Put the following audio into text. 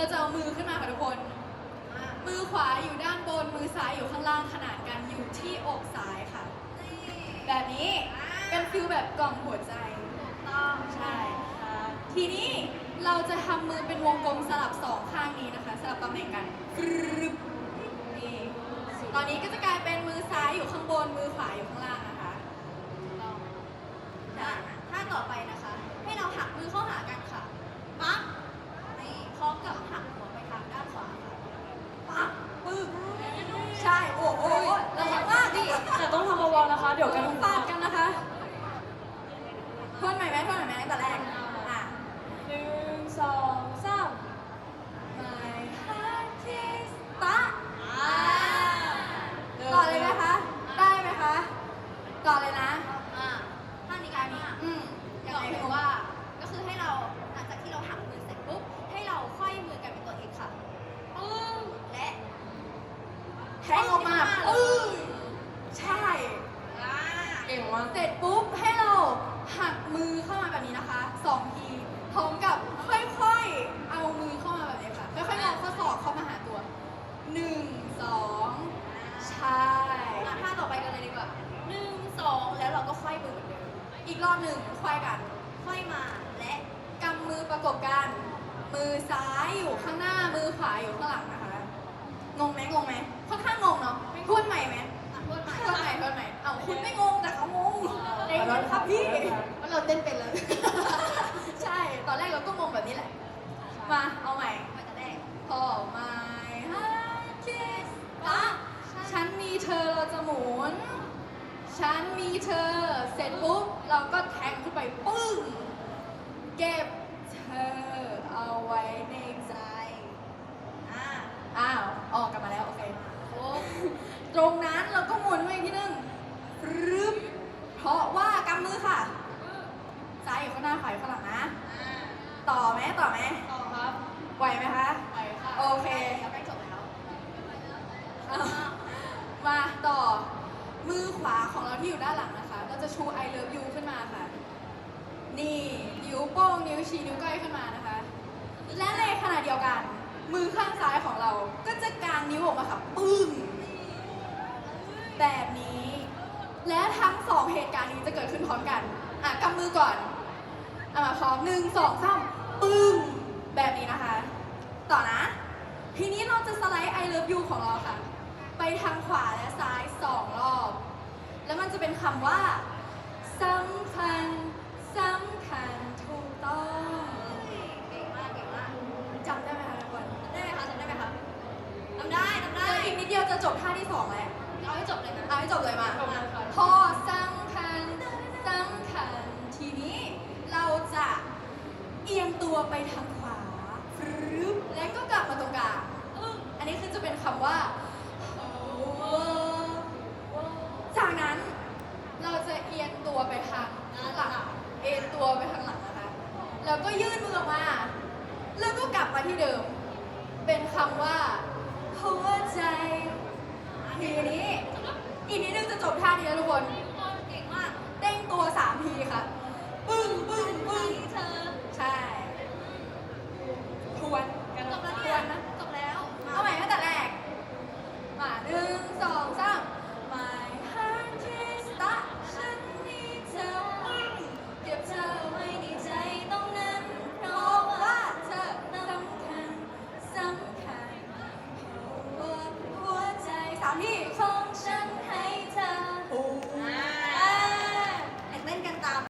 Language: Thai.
เราจะเอามือขึ้นมาค่ะทุกคน มือขวาอยู่ด้านบน มือซ้ายอยู่ข้างล่างขนานกันอยู่ที่อกซ้ายค่ะ แบบนี้เป็นฟิลแบบกล่องหัวใจ ต้องใช่ค่ะทีนี้เราจะทำมือเป็นวงกลมสลับสองข้างนี้นะคะ สลับตำแหน่งกันฟรึบนี่ตอนนี้ก็จะกลายเป็นมือซ้ายอยู่ข้างบน มือขวาอยู่ข้างล่างนะคะต้องได้ถ้าต่อไปนะคะ ให้เราหักมือเข้าหากันค่ะปั๊บนี่พร้อมกับหักหัวไปทางด้านขวาค่ะปั๊บ ปึ้งใช่ โอ้โหแรงมากดิ แต่ต้องทำเบาๆนะคะ เดี๋ยวกัน ฟาดกันนะคะทวนใหม่ไหมทวนใหม่ไหมตั้งแต่แรกอะ หนึ่งสองสาม My heart is stuck ต่อเลยไหมคะ ได้ไหมคะ ต่อเลยนะ อ่าท่านี้การนี้ อืม อ ยั ย่าง ง ไง ไร คื คือ อ ว่า ว่า ก็คือให้เราหลังจากที่เราหักมือเสร็จปุ๊บ ให้เราค่อยมือกันเป็นตัวเอกค่ะปึ้งและ แทงออกมาปึ้งใช่อ่าเก่งมากเสร็จปุ๊บให้เราหักมือเข้ามาแบบนี้นะคะสองทีพร้อมกับค่อยๆ เอามือเข้ามาแบบนี้ค่ะ ค่อยๆงอข้อศอกเข้ามาหาตัวหนึ่งสองใช่อะท่าต่อไปกันเลยดีกว่าหนึ่งสองแล้วเราก็ค่อยมือเหมือนเดิมอีกรอบหนึ่งควายกัน ค่อยมาและกำมือประกบกัน มือซ้ายอยู่ข้างหน้ามือขวาอยู่ข้างหลังนะคะงงไหมงงไหม ฉันมีเธอ เสร็จปุ๊บ เราก็แทงขึ้นไปปึ้ง เก็บเธอเอาไว้ในใจ อ่าอ้าว ออกกลับมาแล้ว โอเค โอ้ตรงนั้นเราก็หมุนมาอีกทีนึงรึบเพราะว่ากำมือค่ะ ซ้ายอยู่ข้างหน้าขวาอยู่ข้างหลังนะ อ่าต่อไหมต่อไหมต่อครับไหวไหมคะ ไปค่ะโอเค แล้วใกล้จบแล้วอะมาต่อ มือขวาของเราที่อยู่ด้านหลังนะคะ เราจะชู I love you ขึ้นมาค่ะ นี่นิ้วโป้งนิ้วชี้นิ้วก้อยขึ้นมานะคะ และในขณะเดียวกัน มือข้างซ้ายของเราก็จะกางนิ้วออกมาค่ะ ปึ้ง แบบนี้ และทั้งสองเหตุการณ์นี้จะเกิดขึ้นพร้อมกัน อะกำมือก่อนเอามาพร้อมหนึ่งสองสามปึ้ง แบบนี้นะคะ ต่อนะ ทีนี้เราจะสไลด์ I love you ของเราค่ะ ไปทางขวาและซ้ายสองรอบ แล้วมันจะเป็นคำว่าสำคัญสำคัญถูกต้องเก่งมากเก่งมากจำได้ไหมคะทุกคนได้ไหมคะจำได้ไหมคะทำได้ทำได้เดี๋ยวอีกนิดเดียวจะจบท่าที่สองแล้วเอาให้จบเลยนะเอาให้จบเลยมาจบเลยค่ะพอสำคัญสำคัญทีนี้เราจะเอียงตัวไปทางขวาฟรึบและก็กลับมาตรงกลางอึ๊กอันนี้คือจะเป็นคำว่า จากนั้นเราจะเอียงตัวไปทางหลัง เอ็นตัวไปทางหลังนะคะ แล้วก็ยื่นมือออกมา แล้วก็กลับมาที่เดิม เป็นคำว่าหัวใจทีนี้อีกนิดนึงจะจบท่านี้แล้วทุกคน คั